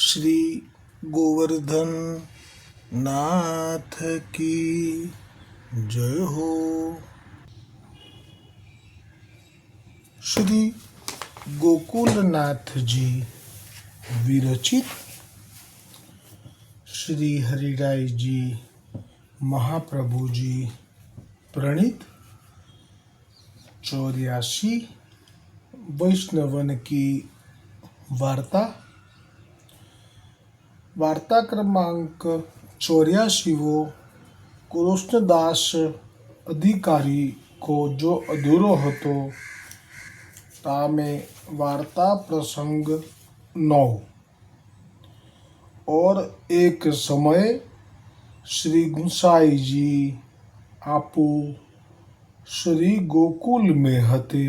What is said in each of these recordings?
શ્રી ગોવર્ધન નાથ કી જય હો શ્રી ગોકુલનાથજી વિરચિત શ્રી હરિરાયજી મહાપ્રભુજી પ્રણીત ચોર્યાસી વૈષ્ણવન કી વાર્તા वार्ता क्रमांक चौरासी वो कृष्णदास अधिकारी को जो अधूरो હતો तामे वार्ता प्रसंग नौ और एक समय श्री गुसाई जी आपू શ્રી ગોકુલ में હતે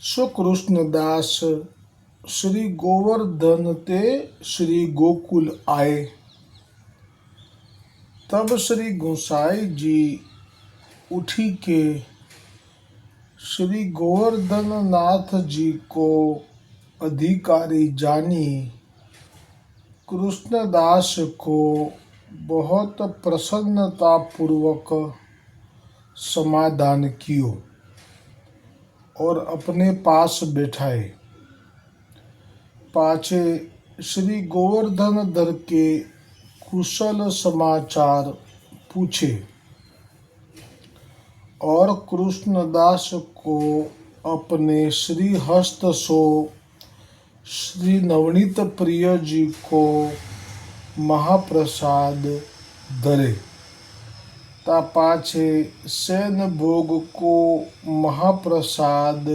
सो कृष्णदास श्री गोवर्धन ते श्री गोकुल आए। तब श्री गोसाई जी उठी के श्री गोवर्धन नाथ जी को अधिकारी जानी। कृष्णदास को बहुत प्रसन्नता पूर्वक समाधान कियो और अपने पास बैठाए। पाछे श्री गोवर्धन धर के कुशल समाचार पूछे। और कृष्णदास को अपने श्री हस्त सो, श्री नवनीत प्रिय जी को महाप्रसाद धरे। ता पाछे सैन भोग को महाप्रसाद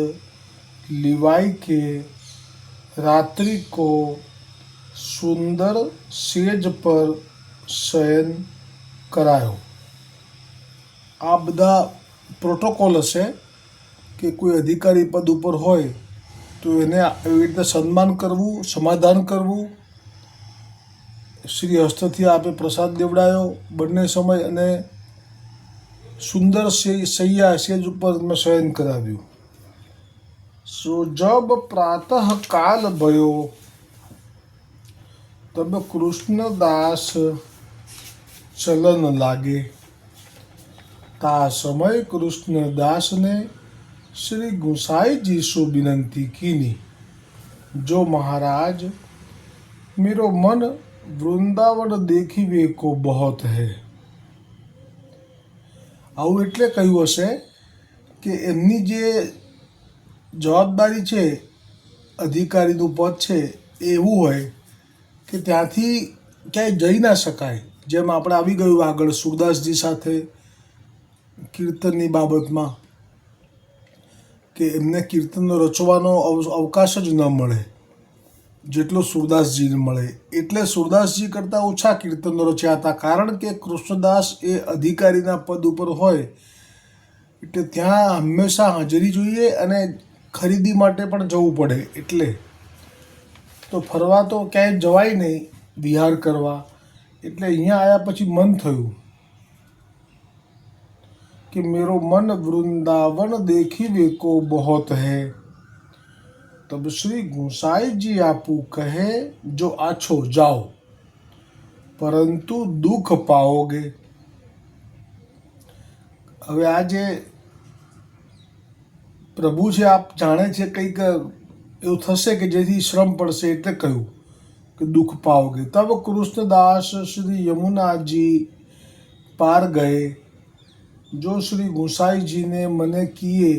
लिवाई के रात्रि को सुंदर सेज पर શયન કરાયો આ બધા પ્રોટોકોલ હશે કે કોઈ અધિકારી પદ ઉપર હોય તો એને એવી રીતે સન્માન કરવું સમાધાન કરવું શ્રી હસ્તથી આપે પ્રસાદ દેવડાયો બંને સમય અને સુંદર સે- સૈયા સેજ ઉપર મેં શયન કરાવ્યું સો જબ પ્રાતઃ કાલ ભયો તબ કૃષ્ણદાસ ચલન લાગે તા સમય कृष्णदास ने श्री गुसाई जी से विनंती कीनी जो महाराज मेरो मन वृंदावन देखीवे को बहुत है આવું એટલે કહ્યું હશે કે એમની જે જવાબદારી છે, અધિકારીનું પદ છે, એવું હોય કે ત્યાંથી ક્યાંય જઈ ના શકાય. જેમ આપણે આવી ગયું આગળ સુરદાસજી સાથે કીર્તનની બાબતમાં કે એમને કીર્તનનો રચવાનો અવકાશ જ ન મળે, જેટલો સુરદાસજીને મળે. એટલે સુરદાસજી કરતાં ઓછા કીર્તનો રચ્યા હતા. કારણ કે કૃષ્ણદાસ એ અધિકારીના પદ ઉપર હોય, એટલે ત્યાં હંમેશા હાજરી જોઈએ અને ખરીદી માટે પણ જવું પડે એટલે તો ફરવા તો ક્યાંય જવાય નહીં વિહાર કરવા એટલે અહીંયા આવ્યા પછી મન થયું कि मेरो मन वृंदावन देखी को बहुत है तब श्री गोसाई जी आपू कहे जो आछो जाओ પરંતુ દુઃખ પાઓગે હવે આ જે પ્રભુ છે આપ જાણે છે કંઈક એવું થશે કે જેથી શ્રમ પડશે એટલે કહ્યું કે દુઃખ પાઓગે તબ કૃષ્ણદાસ શ્રી યમુનાજી પાર ગયે. જો શ્રી ગુસાઈજીને મને કીએ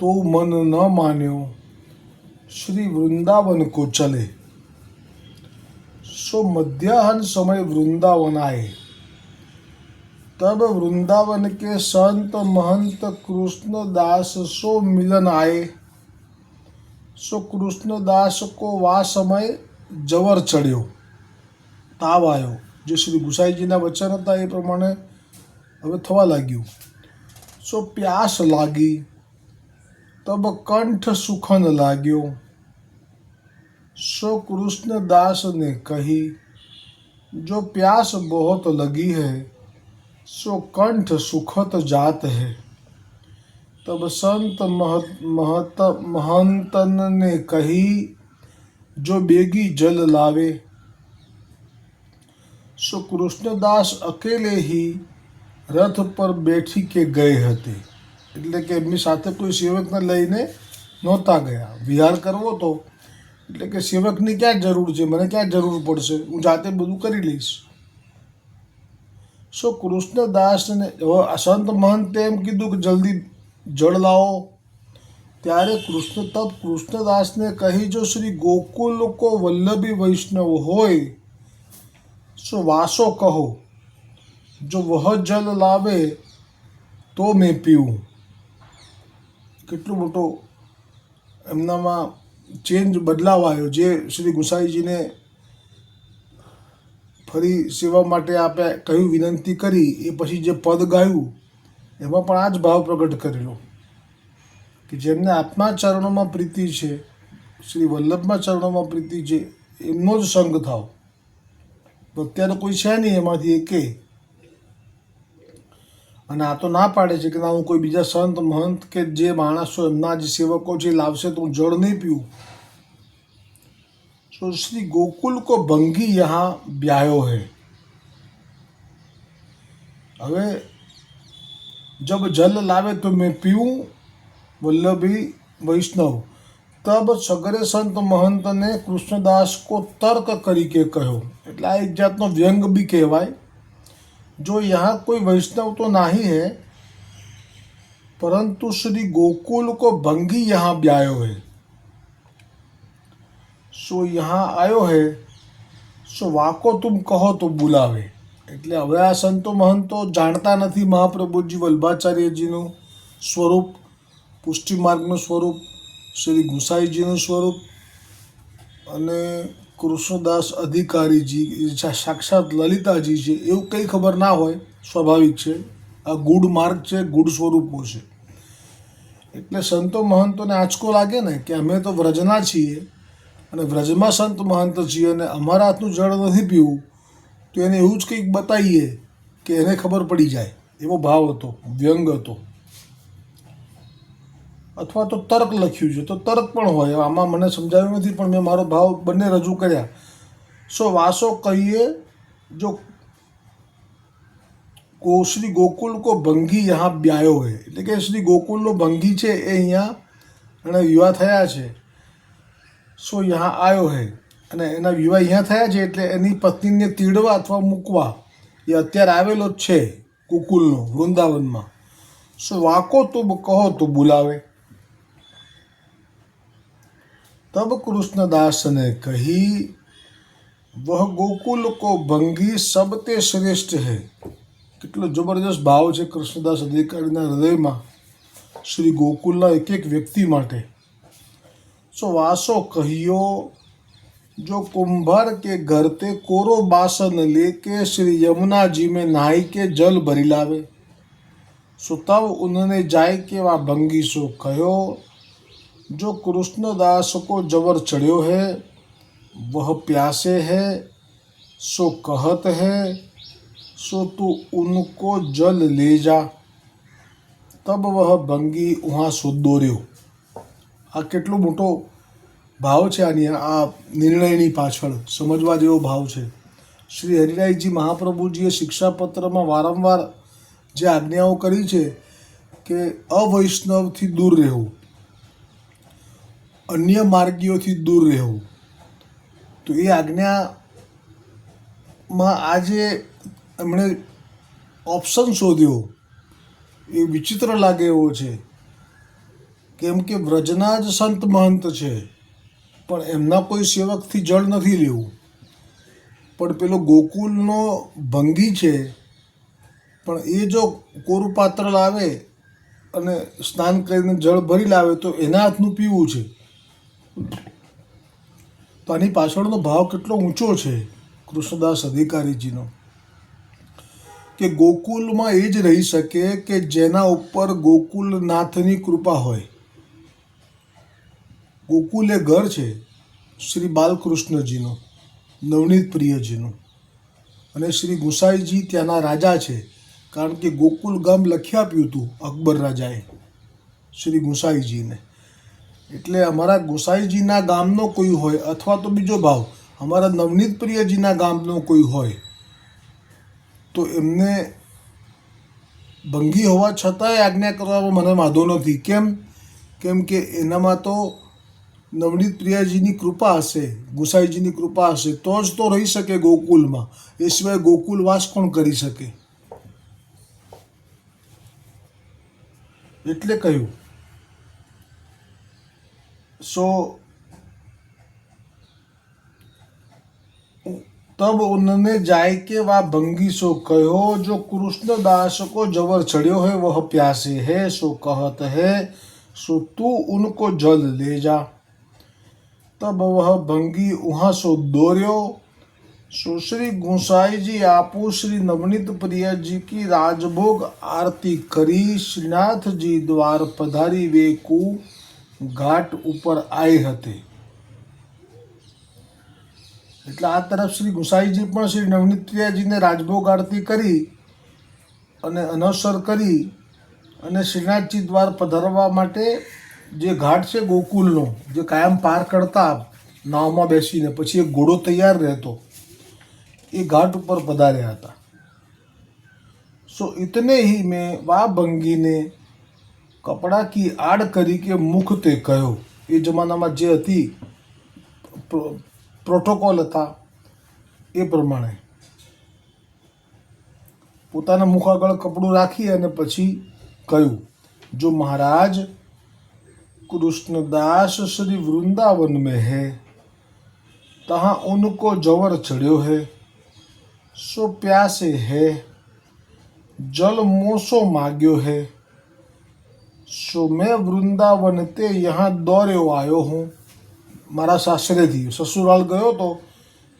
તો મન ન માન્યો. શ્રી વૃંદાવન કો ચલે સો મધ્યાહન સમય વૃંદાવન આયે. तब वृंदावन के संत महंत कृष्णदास सो मिलन आए सो कृष्णदास को वा समय જવર ચડ્યો તાવ આવ્યો જે શ્રી ગુસાઈજીના વચન હતા એ પ્રમાણે હવે થવા લાગ્યું સો પ્યાસ લાગી તબ કંઠ સુખન લાગ્યો सो कृष्णदास ने कही जो प्यास बहुत लगी है सो कंठ सुखत जात है तब संत महत महत महंतन ने कही જો બેગી જલ લાવે સો કૃષ્ણદાસ અકેલે હી રથ પર બેઠી કે ગઈ હતી એટલે કે એમની સાથે કોઈ સેવકને લઈને નહોતા ગયા વિહાર કરવો તો એટલે કે સેવકની ક્યાં જરૂર છે મને ક્યાં જરૂર પડશે હું જાતે બધું કરી લઈશ સો કૃષ્ણદાસને સંત મહંતે એમ કીધું કે જલ્દી જળ લાવો. ત્યારે કૃષ્ણ તપ કૃષ્ણદાસને કહી, જો શ્રી ગોકુલ કો વલ્લભી વૈષ્ણવ હોય, સો વાસો કહો. જો વહ જલ લાવે, તો મેં પીવું. કેટલું મોટો એમનામાં ચેન્જ બદલાવ આવ્યો. જે શ્રી ગુસાઈજીને ફરી સેવા માટે આપે કહ્યું વિનંતી કરી, એ પછી જે પદ ગાયું, એમાં પણ આ જ ભાવ પ્રગટ કરેલો. કે જેમને આત્મા ચરણોમાં પ્રીતિ છે, શ્રી વલ્લભમાં ચરણોમાં પ્રીતિ છે, એમનો જ સંગ થાવ. તો અત્યારે કોઈ છે નહીં એમાંથી એકે. અને આ તો ના પાડે છે કે ના હું કોઈ બીજા સંત, મહંત કે જે માણસો એમના જે સેવકો છે લાવશે તો હું જળ નહીં પીવું. तो श्री गोकुल को भंगी यहाँ ब्यायो है હવે जब जल लावे तो मैं पीऊं वल्लभी वैष्णव તબ સગરે સંત મહંતને કૃષ્ણદાસ કો તર્ક તરીકે કહ્યો એટલે આ એક જાતનો વ્યંગ બી કહેવાય જો यहाँ કોઈ વૈષ્ણવ તો નહીં है परंतु श्री गोकुल को भंगी यहाँ ब्यायो है સો યહાં આવ્યો હે, સો વાકો તુમ કહો તો બોલાવે. એટલે હવે આ સંતો મહંતો જાણતા નથી મહાપ્રભુજી વલ્ભાચાર્યજીનું સ્વરૂપ પુષ્ટિ માર્ગનું સ્વરૂપ, શ્રી ગુસાઈજીનું સ્વરૂપ અને કૃષ્ણદાસ અધિકારીજી સાક્ષાત લલિતાજી છે, એવું કંઈ ખબર ના હોય, સ્વાભાવિક છે. આ ગુડ માર્ગ છે, ગુડ સ્વરૂપો છે. એટલે સંતો મહંતોને આંચકો લાગે ને કે અમે તો વ્રજના છીએ અને વ્રજમાં સંત મહંત છીએ અને અમારા હાથનું જળ નથી પીવું, તો એને એવું જ કંઈક બતાવીએ કે એને ખબર પડી જાય. એવો ભાવ હતો, વ્યંગ હતો. અથવા તો તર્ક લખ્યું છે, તો તર્ક પણ હોય આમાં મને સમજાવ્યું નથી, પણ મેં મારો ભાવ બંને રજૂ કર્યા. સો વાસો કહીએ, જો કો શ્રી ગોકુલ કો ભંગી યહાં બ્યાયો હોય એટલે કે શ્રી ગોકુલનો ભંગી છે એ અહીંયા એણે વિવાહ થયા છે. સો યહાં આવ્યો હે. અને એના વિવાહ અહીંયા થયા છે એટલે એની પત્નીને તીડવા અથવા મૂકવા. એ અત્યારે આવેલો જ છે કુકુલનો, વૃંદાવનમાં. સો વાંકો તો કહો તો બોલાવે. તબ કૃષ્ણદાસને કહી, વહ ગોકુલ કો ભંગી સબ તે શ્રેષ્ઠ હે. કેટલો જબરદસ્ત ભાવ છે કૃષ્ણદાસ અધિકારીના હૃદયમાં શ્રી ગોકુલના એક એક વ્યક્તિ માટે. વાસો કહિયો जो कुंभार के घर ते कोरो बासन लेके श्री यमुना जी में नहाई के जल भरी लावे सो तब उन्होंने जाय के वहाँ भंगी सो कहो जो कृष्णदास को जबर चढ़्यो है वह प्यासे है सो कहत है सो तू उनको जल ले जा તબ વહ ભંગી ઉહા સુદોર્યો આ કેટલો મોટો ભાવ છે આની, આ નિર્ણયની પાછળ, સમજવા જેવો ભાવ છે. શ્રી હરિરાયજી મહાપ્રભુજીએ શિક્ષાપત્રમાં વારંવાર જે આજ્ઞાઓ કરી છે કે અવૈષ્ણવથી દૂર રહેવું, અન્ય માર્ગીઓથી દૂર રહેવું, તો એ આજ્ઞામાં આજે એમણે ઓપ્શન શોધ્યો. એ વિચિત્ર લાગે એવો છે. કેમ કે વ્રજના જ સંત મહંત છે, પણ એમના કોઈ સેવકથી જળ નથી લેવું. પણ પેલો ગોકુલનો ભંગી છે, પણ એ જો કોરું પાત્ર લાવે અને સ્નાન કરીને જળ ભરી લાવે તો એના હાથનું પીવું છે. તો આની પાછળનો ભાવ કેટલો ઊંચો છે, કૃષ્ણદાસ અધિકારીજીનો. કે ગોકુલમાં એ જ રહી શકે કે જેના ઉપર ગોકુલનાથની કૃપા હોય. ગોકુલ એ ઘર છે શ્રી બાલકૃષ્ણજીનું, નવનીત પ્રિયજીનું. અને શ્રી ગુસાઈજી ત્યાંના રાજા છે, કારણ કે ગોકુલ ગામ લખી આપ્યું હતું અકબર રાજાએ શ્રી ગુસાઈજીને. એટલે અમારા ગુસાઈજીના ગામનો કોઈ હોય અથવા તો બીજો ભાવ, અમારા નવનીત પ્રિયજીના ગામનો કોઈ હોય, તો એમને ભંગી હોવા છતાંય આજ્ઞા કરવામાં મને વાંધો નથી. કેમ? કેમ કે એનામાં તો નવનીત પ્રિયાજીની કૃપા હશે, ગુસાઈજીની કૃપા હશે, તો જ તો રહી શકે ગોકુલમાં. એ સિવાય ગોકુલ વાસ કોણ કરી શકે? એટલે કહ્યું. સો, તબ ઉનને જાય કે વા ભંગી સો કહ્યો, જો કૃષ્ણ દાસ કો જવર ચડ્યો હે, વહ પ્યાસે હે, સો કહત હે, સો તું ઉનકો જલ લે જા. તબવહ ભંગી ઉહાસો દોર્યો. સુશ્રી ગુંસાઈજી આપુ શ્રી નવનીત પ્રિયજી કી રાજભોગ આરતી કરી. શ્રીનાથજી દ્વાર પધારી વેકુ ઘાટ ઉપર આવી હતી. એટલે આ તરફ શ્રી ગુસાઈજી પણ શ્રી નવનીત પ્રિયાજીને રાજભોગ આરતી કરી અને અનવસર કરી અને શ્રીનાથજી દ્વાર પધારવા માટે જે ઘાટ છે ગોકુલનો, જે કાયમ પાર કરતા નાવમાં બેસીને પછી એક ઘોડો તૈયાર રહેતો, એ ઘાટ ઉપર પધાર્યા હતા. સો ઇતને હી મેં વા ભંગીને કપડા કી આડ કરી કે મુખ તે કહ્યો. એ જમાનામાં જે હતી પ્રોટોકોલ હતા, એ પ્રમાણે. પોતાના મુખ આગળ કપડું રાખી અને પછી કહ્યું, જો મહારાજ कृष्णदास श्री वृंदावन में है तहाँ उनको जवर चढ़्यो है सो प्यासे है जल मोसो माग्यो है सो मैं वृंदावन ते यहाँ દોડ્યો આવ્યો હું મારા સાસરેથી સસુરાલ ગયો તો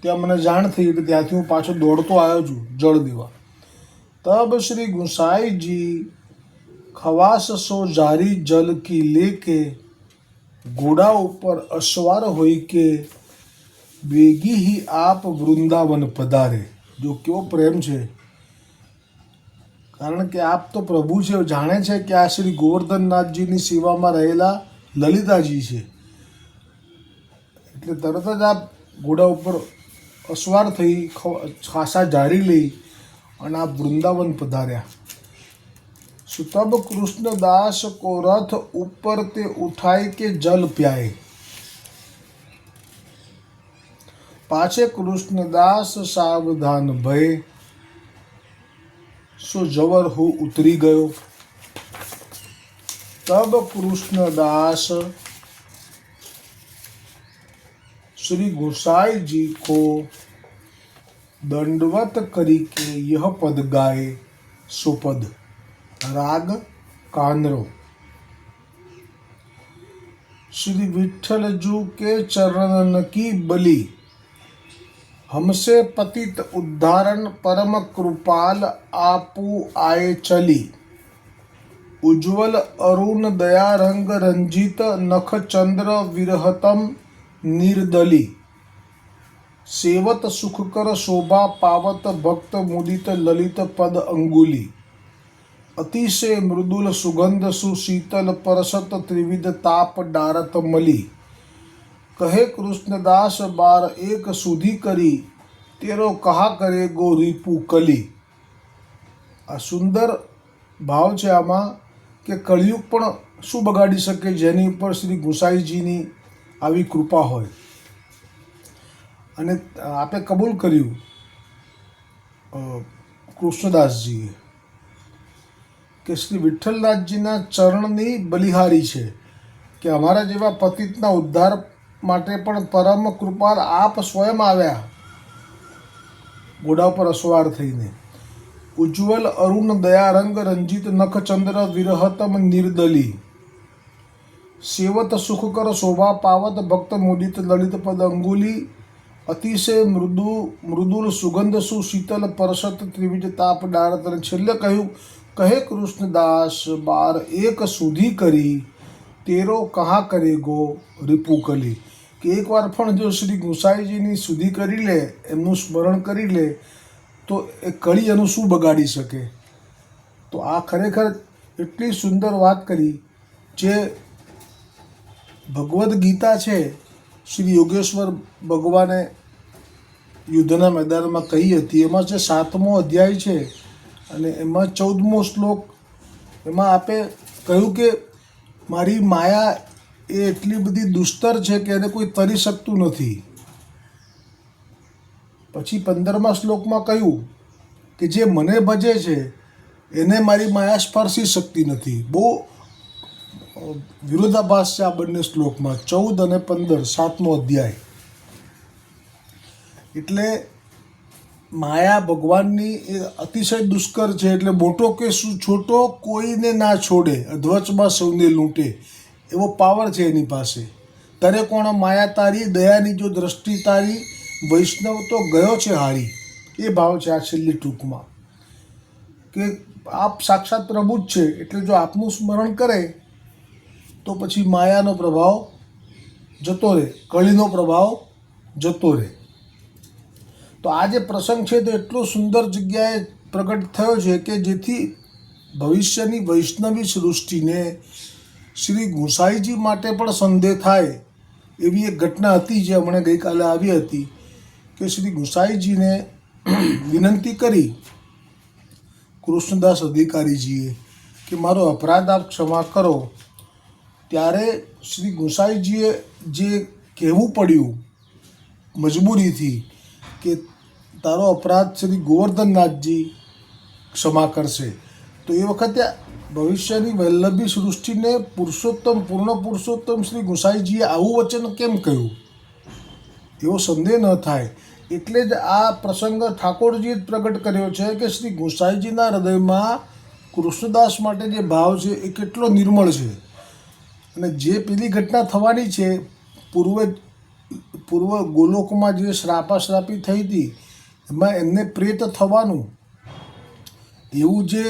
ત્યાં મને જાણ થઈ એટલે ત્યાંથી હું પાછો દોડતો આવ્યો છું જળ દેવા તબ શ્રી ગુસાઈજી ખવાસ સો જારી જલ કી લે કે ઘોડા ઉપર અસવાર હોય કે બેગી હી આપ વૃંદાવન પધારે. જો કેવો પ્રેમ છે? કારણ કે આપ તો પ્રભુ છે, જાણે છે કે આ શ્રી ગોવર્ધનનાથજીની સેવામાં રહેલા લલિતાજી છે. એટલે તરત જ આપ ઘોડા ઉપર અસવાર થઈ ખાસા જારી લઈ અને આપ વૃંદાવન પધાર્યા. तब कृष्णदास को रथ ऊपर ते उठाए के जल प्याए। पाछे कृष्णदास सावधान भय सो जवर हो उतरी गयो। तब कृष्णदास श्री गोसाई जी को दंडवत करी के यह पद गाए सुपद कानरो श्री विठल जू के चरणन की बलि। हमसे पतित उद्धारण परम कृपाल आपू आए चली। उज्ज्वल अरुण दया रंग रंजित नख चंद्र विरहतम निर्दली। सेवत सुखकर शोभा पावत भक्त मुदित ललित पद अंगुली। અતિશય મૃદુલ સુગંધ સુશીતલ પરસત ત્રિવિધ તાપ ડારત મલી કહે કૃષ્ણદાસ બાર એક સુધી કરી તેરો કહા કરે ગો રીપુ કલી આ સુંદર ભાવ છે આમાં કે કળિયુગ પણ શું બગાડી શકે જેની ઉપર શ્રી ગુસાઈજીની આવી કૃપા હોય? અને આપે કબૂલ કર્યું કૃષ્ણદાસજીએ. કે શ્રી વિઠ્ઠલનાથજીના ચરણની બલિહારી છે કે અમારા જેવા પતિતના ઉદ્ધાર માટે પણ પરમ કૃપાલ આપ સ્વયં આવ્યા. ઘોડા પર અસવાર થઈને. ઉજ્જવલ અરુણ દયારંગ રંજિત નખચંદ્ર વિરહતમ નિર્દલી. સેવત સુખકર શોભા પાવત ભક્ત મોદિત લલિત પદ અંગુલી. અતિશય મૃદુ, મૃદુલ સુગંધ સુશીતલ પરસત ત્રિવિધ તાપ ડારત અને છેલ્લે કહ્યું કહે કૃષ્ણદાસ, બાર એક સુધી કરી, તેરો કહા કરે ગો રિપુકલી કે એકવાર પણ જો શ્રી ગુસાઈજીની સુધી કરી લે, એમનું સ્મરણ કરી લે, તો એ કળી એનું શું બગાડી શકે? તો આ ખરેખર એટલી સુંદર વાત કરી, જે ભગવદ્ ગીતા છે, શ્રી યોગેશ્વર ભગવાને યુદ્ધના મેદાનમાં કહી હતી. એમાં જે સાતમો અધ્યાય છે અને એમાં ચૌદમો શ્લોક એમાં આપે કહ્યું કે મારી માયા એ એટલી બધી દુસ્તર છે કે એને કોઈ તરી શકતું નથી. પછી પંદરમા શ્લોકમાં કહ્યું કે જે મને ભજે છે, એને મારી માયા સ્પર્શી શકતી નથી. બહુ વિરોધાભાસ છે આ બંને શ્લોકમાં. ચૌદ અને પંદર, સાતમો અધ્યાય. એટલે માયા ભગવાનની એ અતિશય દુષ્કર છે એટલે મોટો કે શું? છોટો કોઈને ના છોડે. અધ્વચમાં સૌને લૂંટે. એવો પાવર છે એની પાસે. તરે કોણ માયા તારી, દયાની જો દ્રષ્ટિ તારી, વૈષ્ણવ તો ગયો છે હારી. એ ભાવ છે આ છેલ્લી ટૂંકમાં. કે આપ સાક્ષાત પ્રભુ જ છે. એટલે જો આપનું સ્મરણ કરે, તો પછી માયાનો પ્રભાવ જતો રહે. કળીનો પ્રભાવ જતો રહે. તો આ જે પ્રસંગ છે તે એટલો સુંદર જગ્યાએ પ્રગટ થયો છે કે જેથી ભવિષ્યની વૈષ્ણવી સૃષ્ટિને શ્રી ગુસાઈજી માટે પણ સંદેહ થાય એવી એક ઘટના હતી જે હમણાં ગઈકાલે આવી હતી કે શ્રી ગુસાઈજીને વિનંતી કરી કૃષ્ણદાસ અધિકારીજીએ કે મારો અપરાધ આપ ક્ષમા કરો. ત્યારે શ્રી ગુસાઈજીએ જે કહેવું પડ્યું મજબૂરીથી કે તારો અપરાધ શ્રી ગોવર્ધનનાથજી ક્ષમા કરશે. તો એ વખતે ભવિષ્યની વલ્લભી સૃષ્ટિને પુરુષોત્તમ, પૂર્ણ પુરુષોત્તમ શ્રી ગોસાઈજીએ આવું વચન કેમ કહ્યું? એવો સંદેહ ન થાય. એટલે જ આ પ્રસંગ ઠાકોરજીએ જ પ્રગટ કર્યો છે કે શ્રી ગોસાઈજીના હૃદયમાં કૃષ્ણદાસ માટે જે ભાવ છે એ કેટલો નિર્મળ છે. અને જે પેલી ઘટના થવાની છે, પૂર્વે પૂર્વ ગોલોકમાં જે શ્રાપા શ્રાપી થઈ હતી, એમાં એમને પ્રેત થવાનું. એવું જે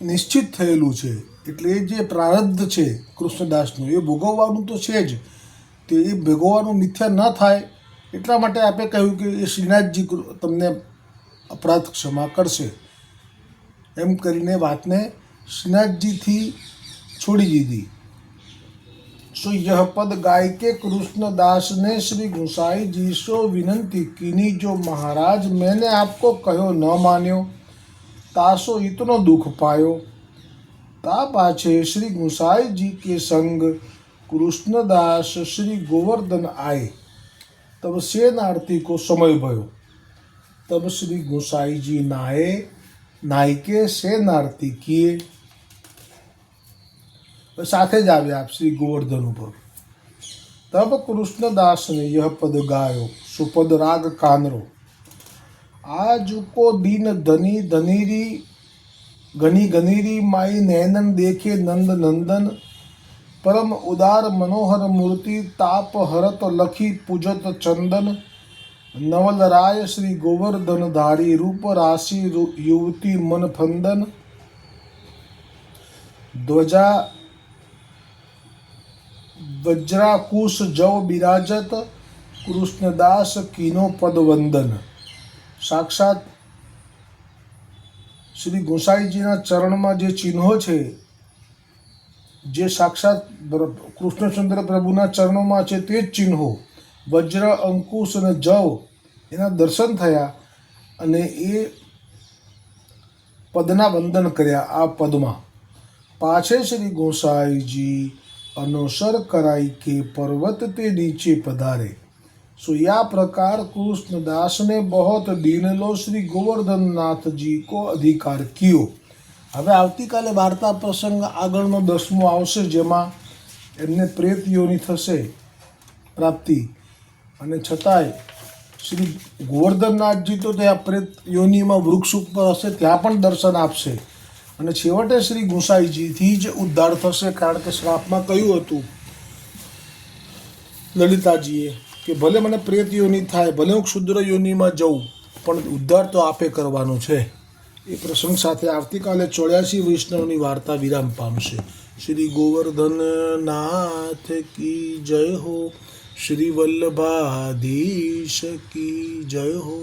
નિશ્ચિત થયેલું છે, એટલે જે પ્રારબ્ધ છે કૃષ્ણદાસનું, એ ભોગવવાનું તો છે જ. તે એ ભોગવવાનું મિથ્યા ન થાય, એટલા માટે આપે કહ્યું કે એ શ્રીનાથજી તમને અપરાધ ક્ષમા કરશે. એમ કરીને વાતને શ્રીનાથજીથી છોડી દીધી. सो यह पद गाय के कृष्णदास ने श्री गुसाई जी सो विनंती कीनी, जो महाराज, मैंने आपको कहो न मान्यो, तासो इतनो दुख पायो। ता पाछे श्री गोसाई जी के संग कृष्णदास श्री गोवर्धन आए। तब सेन आरती को समय भयो। तब श्री गुसाई जी नहाए नायके सेन आरती किए। સાથે જ આવ્યા આપ શ્રી ગોવર્ધન ઉપર. તબ કૃષ્ણદાસને યહ પદ ગાયો, સુપદ રાગ કાનરો. આજ કો દિન ધની ધનીરી ઘની ઘનીરી માઈ નૈનન દેખે નંદ નંદન. પરમ ઉદાર મનોહર મૂર્તિ તાપ હરત લખી પૂજત ચંદન. નવલ રાય શ્રી ગોવર્ધન ધારી રૂપ રાશિ યુવતી મન ફંદન. ધ્વજા વજ્રાકુશ જવ બિરાજત, કૃષ્ણદાસ કીનો પદવંદન. સાક્ષાત શ્રી ગોસાઈજીના ચરણમાં જે ચિહ્નો છે, જે સાક્ષાત કૃષ્ણચંદ્ર પ્રભુના ચરણોમાં છે તે જ ચિહ્નો, વજ્ર, અંકુશ અને જવ, એના દર્શન થયા અને એ પદના વંદન કર્યા આ પદમાં. પાછે શ્રી ગોસાईजी अनुसर कराई के पर्वत ते नीचे पधारे सो या प्रकार कृष्णदास ने बहुत दीन लो श्री गोवर्धन नाथ जी को અધિકાર કિયો હવે આવતીકાલે વાર્તા પ્રસંગ આગળનો દસમો આવશે જેમાં એમને પ્રેત યોની થશે પ્રાપ્તિ અને છતાંય શ્રી ગોવર્ધનનાથજી તો ત્યાં પ્રેત યોનીમાં વૃક્ષ ઉપર હશે ત્યાં પણ દર્શન આપશે અને છેવટે શ્રી ગુસાઈજીથી જ ઉદ્ધાર થશે, કારણ કે શ્રાપમાં કહ્યું હતું લલિતાજીએ કે ભલે મને પ્રેત યોનિ થાય, ભલે હું ક્ષુદ્ર યોનિમાં જઉં, પણ ઉદ્ધાર તો આપે કરવાનો છે. એ પ્રસંગ સાથે આવતીકાલે ચોર્યાસી વૈષ્ણવની વાર્તા વિરામ પામશે. શ્રી ગોવર્ધન નાથ કી જય હો, શ્રી વલ્લભાધીશ કી જય હો.